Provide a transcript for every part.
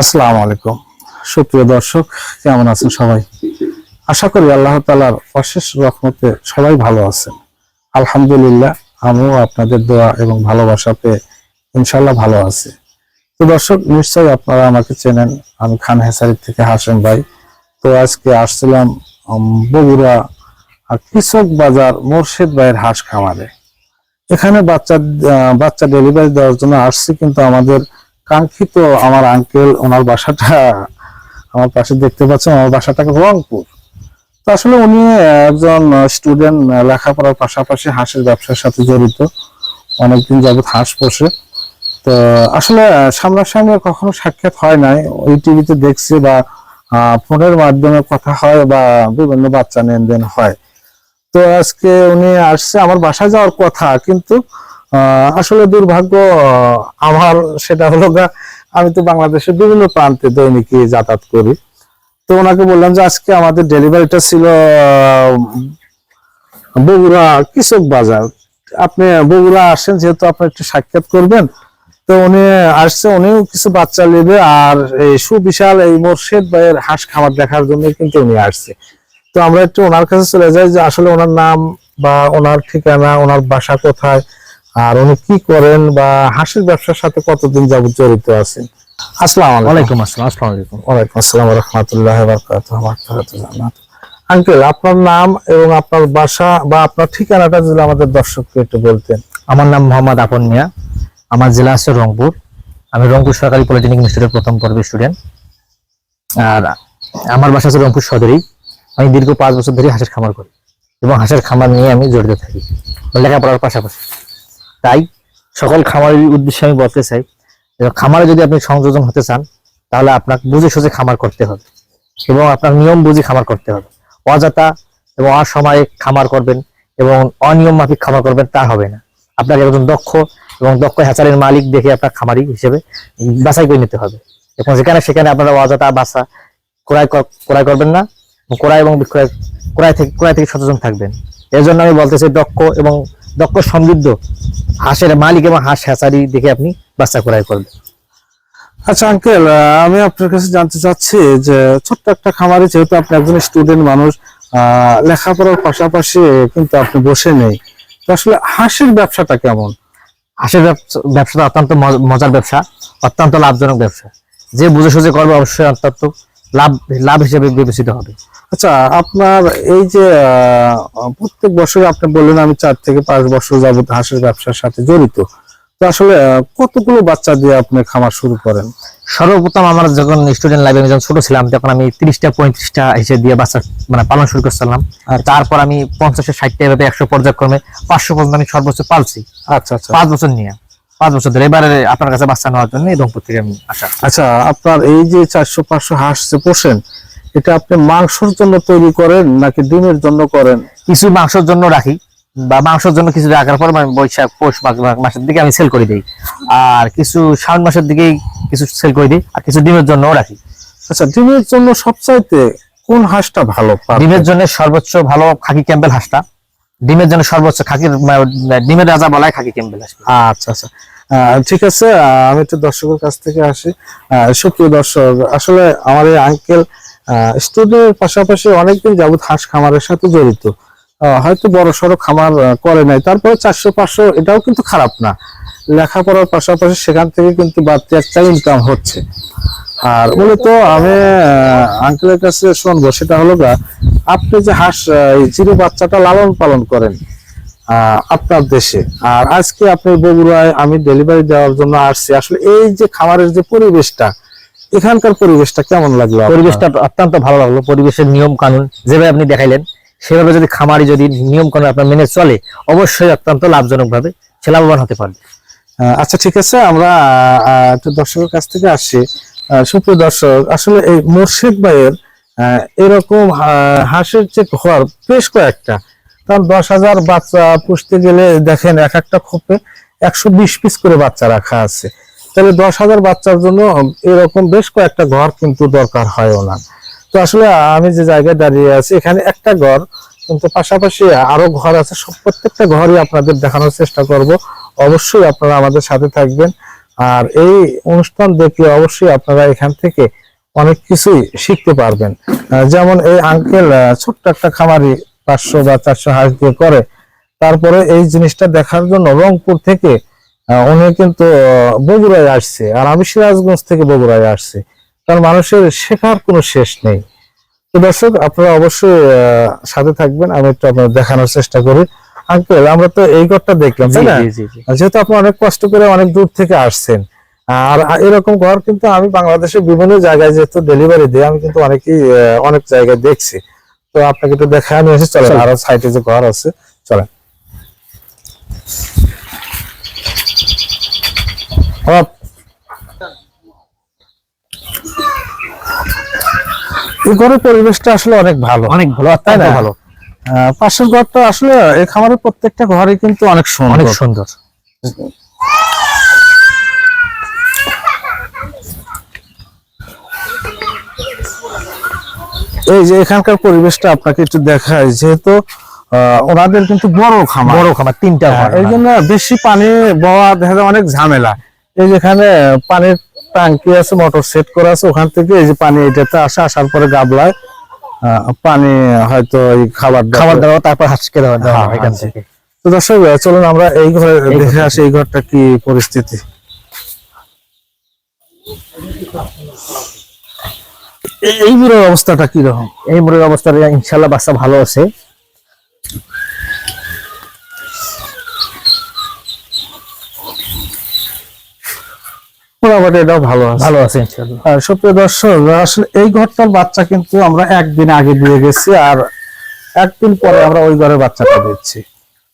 আসসালামু আলাইকুম। সুপ্রিয় দর্শক, কেমন আছেন সবাই? আশা করি আল্লাহ তালার অশেষ রকমতে সবাই ভালো আছেন। আলহামদুলিল্লাহ, আমিও আপনাদের দোয়া এবং ভালোবাসাতে ইনশাল্লাহ ভালো আছি। তো দর্শক, নিশ্চয়ই আপনারা আমাকে চেনেন, আমি খান হেসারি থেকে হাসেম ভাই। তো আজকে আসছিলাম বগুড়া কৃষক বাজার মোর্শেদ ভাইয়ের হাঁস খামারে। এখানে বাচ্চা বাচ্চা ডেলিভারি দেওয়ার জন্য আসছি, কিন্তু আমাদের কাঙ্ক্ষিত আমার আঙ্কেল ওনার বাসাটা আমার পাশে দেখতে পাচ্ছেন আমার বাসাটাকে রংপুর। তো আসলে উনি একজন স্টুডেন্ট লেখাপড়ার পাশাপাশি হাঁসের ব্যবসার সাথে জড়িত। অনেকদিন যাবত হাঁস পোষে। তো আসলে সামনাসামনি কখনো সাক্ষাৎ হয় নাই। ওই টিভিতে দেখছি বা ফোনের মাধ্যমে কথা হয় বা বিভিন্ন বাচ্চা লেনদেন হয়। তো আজকে উনি আসছে, আমার বাসায় যাওয়ার কথা, কিন্তু আসলে দুর্ভাগ্য আমার সেটা হলো আমি তো বাংলাদেশের বিভিন্ন প্রান্তে দৈনিকই যাতায়াত করি। তো ওনাকে বললাম যে আজকে আমাদের ডেলিভারিটা ছিল বগুড়া কৃষক বাজার। আপনি বগুড়া আসেন, যেহেতু আপনি একটু সাক্ষাৎ করবেন। তো উনি আসছে, উনিও কিছু বাচ্চা নেবে আর এই সুবিশাল এই মোর্শেদ ভাইয়ের হাঁস খামার দেখার জন্য কিন্তু উনি আসছে। তো আমরা একটু ওনার কাছে চলে যাই যে আসলে ওনার নাম বা ওনার ঠিকানা, ওনার বাসা কোথায় আর উনি কি করেন বা হাঁসের ব্যবসার সাথে কতদিন যাবত জড়িত আছেন? আসসালাম আলাইকুম। আসসালাম আসসালামু আলাইকুম। ওয়ালাইকুম আসসালাম রহমতুল্লাহ আঙ্কেল আপনার নাম এবং আপনার বাসা বা আপনার ঠিকানাটা যদি আমাদের দর্শককে একটু বলতেন। আমার নাম মোহাম্মদ আপন মিয়া। আমার জেলা আছে রংপুর। আমি রংপুর সরকারি পলিটেকনিক ইনস্টিটিউটের প্রথম পর্বের স্টুডেন্ট। আর আমার বাসা আছে রংপুর সদরেই আমি দীর্ঘ পাঁচ বছর ধরে হাঁসের খামার করি এবং হাঁসের খামার নিয়ে আমি জড়িত থাকি। লেখাপড়ার পাশাপাশি। তাই সকল খামারের উদ্দেশ্যে আমি বলতে চাই খামারে যদি আপনি সংযোজন হতে চান, তাহলে আপনাকে বুঝে সুঝে খামার করতে হবে এবং আপনার নিয়ম বুঝে খামার করতে হবে। অযথা এবং অসময়ে খামার করবেন এবং অনিয়ম মাফিক খামার করবেন তা হবে না। আপনাকে একজন দক্ষ এবং দক্ষ হ্যাচারের মালিক দেখে আপনার খামারি হিসেবে বাছাই করে নিতে হবে। এবং যেখানে সেখানে আপনারা অযথা বাসা ক্রয় কর- ক্রয় করবেন না। ক্রয় এবং বিক্রয়, ক্রয় থেকে ক্রয় থেকে সচেতন থাকবেন। এর জন্য আমি বলতে চাই দক্ষ এবং দক্ষ সমৃদ্ধ হাঁসের মালিক এবং হাঁস হ্যাচারি দেখে আপনি বাচ্চা ক্রয় করবেন। আচ্ছা আঙ্কেল আমি আপনার কাছে জানতে চাচ্ছি যে ছোট্ট একটা খামারে যেহেতু আপনি একজন স্টুডেন্ট মানুষ আহ, লেখাপড়ার পাশাপাশি কিন্তু আপনি বসে নেই। তো আসলে হাঁসের ব্যবসাটা কেমন? হাঁসের ব্যবসাটা অত্যন্ত মজ- মজার ব্যবসা অত্যন্ত লাভজনক ব্যবসা। যে বুঝে সুঝে করবে অবশ্যই অত্যন্ত লাভ লাভ হিসেবে বিবেচিত হবে। আচ্ছা আপনার এই যে প্রত্যেক বছর আপনি বললেন আমি চার থেকে পাঁচ বছর যাবত হাঁসের ব্যবসার সাথে জড়িত। তো আসলে কতগুলো বাচ্চা দিয়ে আপনি খামার শুরু করেন? সর্বপ্রথম আমার যখন স্টুডেন্ট লাইফে আমি যখন ছোট ছিলাম তখন আমি তিরিশটা পঁয়ত্রিশটা হিসেবে দিয়ে বাচ্চা মানে পালন শুরু করছিলাম। আর তারপর আমি পঞ্চাশে ষাটটা এভাবে একশো পর্যায়ক্রমে পাঁচশো পর্যন্ত আমি সর্বোচ্চ পালছি। আচ্ছা আচ্ছা। পাঁচ বছর নিয়ে। পাঁচ বছর ধরে। এবারে আপনার কাছে বাচ্চা নেওয়ার জন্য এই রংপুর থেকে আমি আসা আচ্ছা আপনার এই যে চারশো পাঁচশো হাঁস যে পোষেন এটা আপনি মাংসের জন্য তৈরি করেন নাকি ডিমের জন্য করেন? কিছু মাংসের জন্য রাখি বা মাংসের জন্য কিছু রাখার পর আমি বৈশাখ পৌষ মাসের দিকে আমি সেল করে দিই। আর কিছু শ্রাবণ মাসের দিকেই কিছু সেল করে দিই আর কিছু ডিমের জন্যও রাখি। আচ্ছা ডিমের জন্য সবচাইতে কোন হাঁসটা ভালো? ডিমের জন্য সর্বোচ্চ ভালো খাকি ক্যাম্বেল হাঁসটা। ডিমের জন্য সর্বোচ্চ খাকির ডিমের রাজা বলায় খাকি ক্যাম্বেল আচ্ছা আচ্ছা। ঠিক আছে আমি একটু দর্শকের কাছ থেকে আসি। সুপ্রিয় দর্শক, আসলে আমার এই আঙ্কেল স্টুডেন্টের পাশাপাশি অনেকদিন যাবত হাঁস খামারের সাথে জড়িত। হয়তো বড় সড়ো খামার করে নাই। তারপরে চারশো, পাঁচশো, এটাও কিন্তু খারাপ না। লেখাপড়ার পাশাপাশি সেখান থেকে কিন্তু বাড়তি একটা ইনকাম হচ্ছে। আর মূলত আমি আঙ্কেলের কাছে শুনব, সেটা হলো আপনি যে হাঁস জিরো বাচ্চাটা লালন পালন করেন আহ, আপনার দেশে আর আজকে আপনি বগুড়ায় আমি ডেলিভারি দেওয়ার জন্য আসছি। আসলে এই যে খামারের যে পরিবেশটা এখানকার পরিবেশটা কেমন লাগল পরিবেশটা অত্যন্ত ভালো লাগল। পরিবেশের নিয়ম কানুন যেভাবে আপনি দেখাইলেন সেভাবে যদি খামারি যদি নিয়ম কানুন আপনার মেনে চলে অবশ্যই অত্যন্ত লাভজনক ভাবে সে লাভবান হতে পারবে। আচ্ছা ঠিক আছে আমরা একটু দর্শকের কাছ থেকে আসছি। সুপ্রিয় দর্শক আসলে এই মোর্শেদ ভাইয়ের এরকম হাঁসের যে ঘর, বেশ কয়েকটা। কারণ দশ হাজার বাচ্চা পুষতে গেলে, দেখেন, এক একটা খোপে একশো বিশ পিস করে বাচ্চা রাখা আছে। তাহলে দশ হাজার বাচ্চার জন্য এরকম বেশ কয়েকটা ঘর কিন্তু দরকার হয় ওনার। তো আসলে আমি যে জায়গায় দাঁড়িয়ে আছি, এখানে একটা ঘর, কিন্তু পাশাপাশি আরও ঘর আছে। সব প্রত্যেকটা ঘরই আপনাদের দেখানোর চেষ্টা করব। অবশ্যই আপনারা আমাদের সাথে থাকবেন। আর এই অনুষ্ঠান দেখলে অবশ্যই আপনারা এখান থেকে অনেক কিছুই শিখতে পারবেন। যেমন এই আঙ্কেল ছোট্ট একটা খামারি পাঁচশো বা চারশো হাঁস দিয়ে করে তারপরে এই জিনিসটা দেখার জন্য রংপুর থেকে উনি কিন্তু বগুড়ায় আসছে আর আমি সিরাজগঞ্জ থেকে বগুড়ায় আসছি। কারণ মানুষের শেখার কোনো শেষ নেই। তো দর্শক আপনারা অবশ্যই আহ, সাথে থাকবেন আমি একটু আপনার দেখানোর চেষ্টা করি। আঙ্কেল আমরা তো এই ঘরটা দেখলাম তাই না? যেহেতু আপনি অনেক কষ্ট করে অনেক দূর থেকে আসছেন আর এরকম ঘর কিন্তু আমি বাংলাদেশের বিভিন্ন জায়গায় যেহেতু ডেলিভারি দিই আমি কিন্তু অনেকেই অনেক জায়গায় দেখছি। তো আপনাকে একটু দেখা আমি এসে চলেন। আরও সাইডে যে ঘর আছে চলেন। এই ঘরের পরিবেশটা আসলে অনেক ভালো। অনেক ভালো তাই না? ভালো। পাশের ঘরটা আসলে এই খামারের প্রত্যেকটা ঘরই কিন্তু অনেক সুন্দর। অনেক সুন্দর। এই যে এখানকার পরিবেশটা আপনাকে একটু দেখায় যেহেতু আহ, ওনাদের কিন্তু বড় খামার। বড় খামার তিনটা হ্যাঁ, ঘর এই জন্য বেশি পানি বওয়া দেখা যায় অনেক ঝামেলা। এই যেখানে পানির ট্যাঙ্কি আছে মোটর সেট করা আছে ওখান থেকে এই যে পানি এটাতে আসে আসার পরে গাবলায় আহ, পানি হয়তো এই খাবার খাবার দাবার তারপর হাঁসকে দেওয়া দেওয়া হ্যাঁ, এখান হ্যাঁ, থেকে। তো দর্শক চলুন আমরা এই ঘরে দেখে আসি এই ঘরটা কি পরিস্থিতি। এই- অবস্থাটা কি রকম এই মুরগির অবস্থা ইনশাল্লাহ বাচ্চা ভালো আছে। ভালো আছে। ভালো আছে আর সুপ্রিয় দর্শক আসলে এই ঘরটার বাচ্চা কিন্তু আমরা একদিন আগে দিয়ে গেছি আর একদিন পরে আমরা ওই ঘরের বাচ্চাটা দিচ্ছি।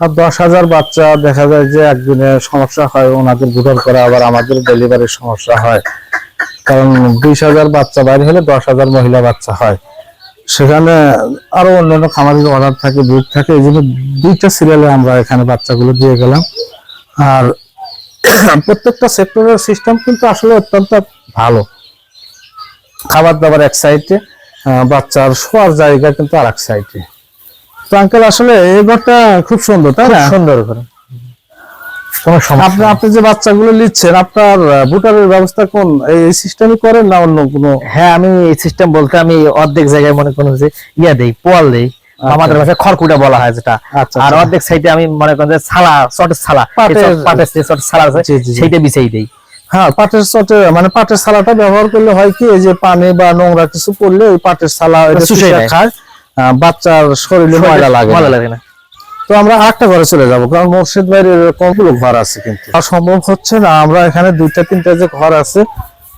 আর দশ হাজার বাচ্চা দেখা যায় যে একদিনে সমস্যা হয় ওনাদের বুটার করে আবার আমাদের ডেলিভারির সমস্যা হয়। কারণ বিশ হাজার বাচ্চা বাইরে হলে দশ হাজার মহিলা বাচ্চা হয়। সেখানে আরও অন্যান্য খামারের অর্ডার থাকে, দুধ থাকে, এই জন্য দুইটা সিরিয়ালে আমরা এখানে বাচ্চাগুলো দিয়ে গেলাম। আর প্রত্যেকটা সেক্টরের সিস্টেম কিন্তু আসলে অত্যন্ত ভালো। খাবার দাবার এক সাইডে বাচ্চার শোয়ার জায়গা কিন্তু আর এক সাইডে তো আঙ্কেল আসলে এই ঘরটা খুব সুন্দর, তাই না? সুন্দর করে কোনো সমস্যা আপনি আপনি যে বাচ্চাগুলো নিচ্ছেন আপনার বুটারের ব্যবস্থা কোন? এই সিস্টেমই করেন না অন্য কোনো? হ্যাঁ আমি এই সিস্টেম বলতে আমি অর্ধেক জায়গায় মনে করেন যে ইয়া দেই পোয়াল দেই। আমাদের ভাষায় খড়কুটা বলা হয় যেটা। আচ্ছা আর আচ্ছা। অর্ধেক সাইডে আমি মনে করেন যে ছালা চটের ছালা। পাটের- চট- পাটের চটের ছালা আছে। সেইটা বিছাই দেই। হ্যাঁ পাটের চটে মানে পাটের ছালাটা ব্যবহার করলে হয় কি এই যে পানি বা নোংরা কিছু করলে ওই পাটের ছালা খায়। বাচ্চার শরীরে ময়লা লাগে ময়লা লাগে না। তো আমরা আরেকটা ঘরে চলে যাব কারণ মুর্শিদ ভাইয়ের কতগুলো ঘর আছে কিন্তু? আর সম্ভব হচ্ছে না আমরা এখানে দুইটা তিনটা যে ঘর আছে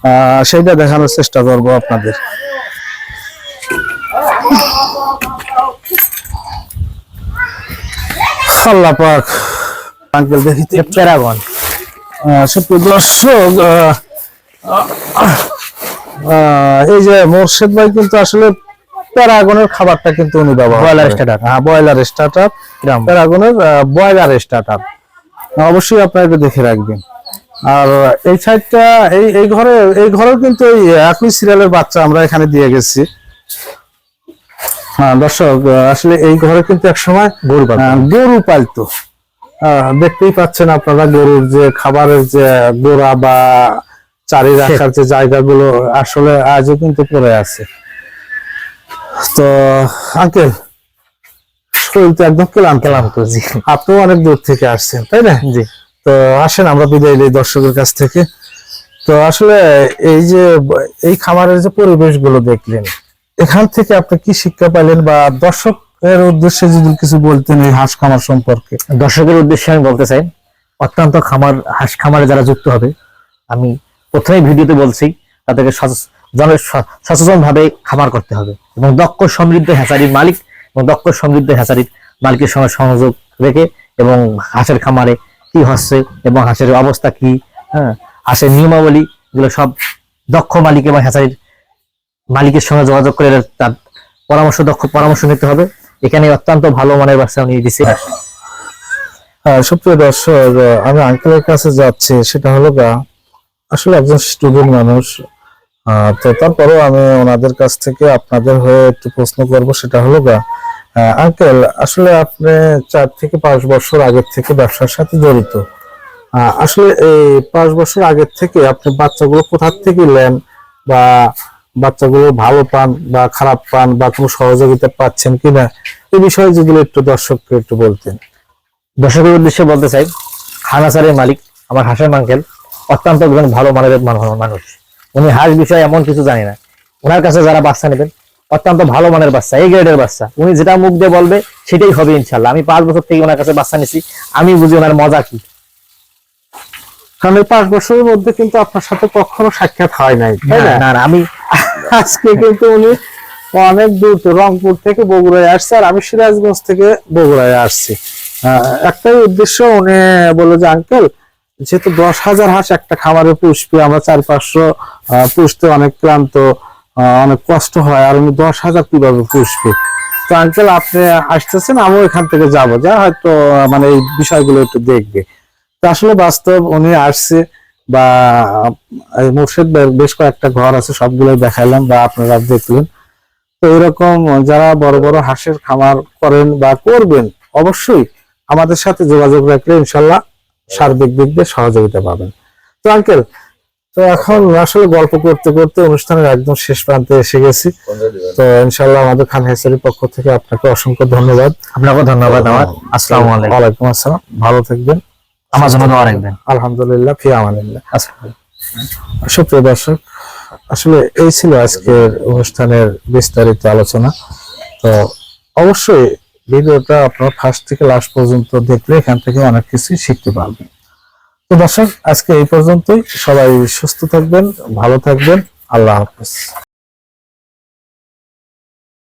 আহ, সেইটা দেখানোর চেষ্টা করব আপনাদের। আল্লাহ পাক। আঙ্কেল দেখি প্যারাগন। সুপ্রিয় দর্শক এই যে মোর্শেদ ভাই কিন্তু আসলে প্যারাগনের খাবারটা কিন্তু উনি ব্যবহার starter। হ্যাঁ বয়লার স্টার্টার প্যারাগনের বয়লার স্টার্টার অবশ্যই আপনারা এটা দেখে রাখবেন। আর এই সাইডটা এই এই ঘরে এই ঘরেও কিন্তু এই একই সিরিয়ালের বাচ্চা আমরা এখানে দিয়ে গেছি। হ্যাঁ দর্শক আসলে এই ঘরে কিন্তু এক সময় গরু গরু পালতো। দেখতেই পাচ্ছেন আপনারা গরুর যে খাবারের যে গোড়া বা চারি রাখার যে জায়গাগুলো আসলে আজও কিন্তু পড়ে আছে। তো আঙ্কেল শরীর তো একদম ক্লান্ত। গেলাম তো জি আপনিও অনেক দূর থেকে আসছেন তাই না? জি। তো আসেন আমরা বিদায় নিই দর্শকের কাছ থেকে। তো আসলে এই যে এই খামারের যে পরিবেশগুলো দেখলেন এখান থেকে আপনি কি শিক্ষা পাইলেন বা দর্শকের উদ্দেশ্যে যদি কিছু বলতেন এই হাঁস খামার সম্পর্কে? দর্শকের উদ্দেশ্যে আমি বলতে চাই অত্যন্ত খামার হাঁস খামারে যারা যুক্ত হবে আমি প্রথমেই ভিডিওতে বলছি তাদেরকে সচেতন ভাবে খামার করতে হবে এবং দক্ষ সমৃদ্ধ হ্যাচারির মালিক এবং দক্ষ সমৃদ্ধ হ্যাচারির মালিকের সঙ্গে সংযোগ রেখে এবং হাঁসের খামারে কি হচ্ছে এবং হাঁসের অবস্থা কি হ্যাঁ? হাঁসের নিয়মাবলী এগুলো সব দক্ষ মালিক এবং হ্যাচারির মালিকের সঙ্গে যোগাযোগ করে তার পরামর্শ, দক্ষ পরামর্শ নিতে হবে। এখানে অত্যন্ত ভালো মানের বাচ্চা উনি দিছে। হ্যাঁ। সুপ্রিয় দর্শক, আমি আঙ্কেলের কাছে যাচ্ছি। সেটা হলো আসলে একজন স্টুডেন্ট মানুষ তো তারপরেও আমি ওনাদের কাছ থেকে আপনাদের হয়ে একটু প্রশ্ন করব, সেটা হলো গা আঙ্কেল, আসলে আপনি চার থেকে পাঁচ বছর আগের থেকে ব্যবসার সাথে জড়িত। আসলে এই পাঁচ বছর আগের থেকে আপনি বাচ্চাগুলো কোথা থেকে নেন বা বাচ্চাগুলো ভালো পান বা খারাপ পান বা কোনো সহযোগিতা পাচ্ছেন কিনা এই বিষয়ে যদি একটু দর্শককে একটু বলতেন। দর্শকের উদ্দেশ্যে বলতে চাই খানাসারের মালিক, আমার হাঁসের মাংকেল অত্যন্ত একজন ভালো মানের মান- মানুষ। উনি হাঁস বিষয়ে এমন কিছু জানি না। ওনার কাছে যারা বাচ্চা নেবেন অত্যন্ত ভালো মানের বাচ্চা এই গ্রেডের বাচ্চা। উনি যেটা মুখ দিয়ে বলবে সেটাই হবে ইনশাল্লাহ। আমি পাঁচ বছর থেকে ওনার কাছে বাচ্চা নিছি আমি বুঝি ওনার মজা কি। কারণ পাঁচ বছরের মধ্যে কিন্তু আপনার সাথে কখনো সাক্ষাৎ হয় নাই না না? আমি আজকে কিন্তু উনি অনেক দূর তো রংপুর থেকে বগুড়ায় আসছে আর আমি সিরাজগঞ্জ থেকে বগুড়ায় আসছি। একটাই উদ্দেশ্য উনি বলল যে আঙ্কেল যেহেতু দশ হাজার হাঁস একটা খামারে পুষবে, আমরা চার পাঁচশো পুষতে অনেক ক্লান্ত অনেক কষ্ট হয়, আর উনি দশ হাজার কীভাবে পুষবে? তো আঙ্কেল আপনি আসতেছেন, আমিও এখান থেকে যাব। যা হয়তো মানে এই বিষয়গুলো একটু দেখবে। তো আসলে বাস্তব উনি আসছে বা মুর্শিদ বেশ কয়েকটা ঘর আছে সবগুলো দেখাইলাম বা আপনারা দেখলেন। তো এরকম যারা বড় বড় হাঁসের খামার করেন বা করবেন, অবশ্যই আমাদের সাথে যোগাযোগ রাখলে ইনশাল্লাহ সার্বিক দিক দিয়ে সহযোগিতা পাবেন। তো আঙ্কেল তো এখন আসলে গল্প করতে করতে অনুষ্ঠানের একদম শেষ প্রান্তে এসে গেছি। তো ইনশাল্লাহ আমাদের খান হেসারির পক্ষ থেকে আপনাকে অসংখ্য ধন্যবাদ। আপনাকে ধন্যবাদ আমার আসসালামু আলাইকুম। ওয়ালাইকুম আসসালাম। ভালো থাকবেন। আমার জন্য দোয়া রাখবেন। আলহামদুলিল্লাহ ফি আমানিল্লাহ। আসসালাম সুপ্রিয় দর্শক আসলে এই ছিল আজকের অনুষ্ঠানের বিস্তারিত আলোচনা। তো অবশ্যই ভিডিওটা আপনার ফার্স্ট থেকে লাস্ট পর্যন্ত দেখলে এখান থেকে অনেক কিছু শিখতে পারবেন। তো দর্শক, আজকে এই পর্যন্তই। সবাই সুস্থ থাকবেন, ভালো থাকবেন। আল্লাহ হাফেজ।